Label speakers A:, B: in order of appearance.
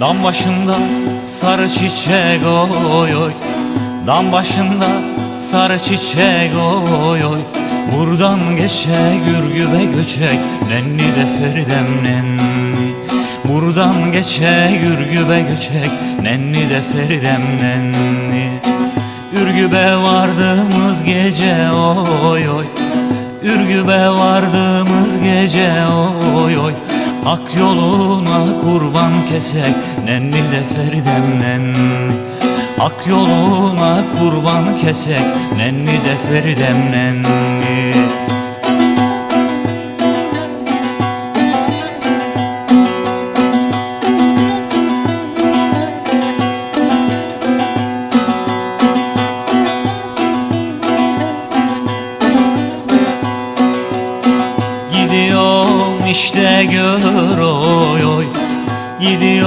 A: Dam başında sarı çiçek oy oy Dam başında sarı çiçek oy oy Buradan geçe gürgübe göçek Nenni de feridem nenni. Buradan geçe gürgübe göçek Nenni de feridem nenni. Ürgübe vardığımız gece oy oy. Ürgübe vardığımız gece oy oy Ak yoluna kurban kesek Nenni de feridem nenni Ak yoluna kurban kesek Nenni de feridem işte gör oy oy. Gidiyor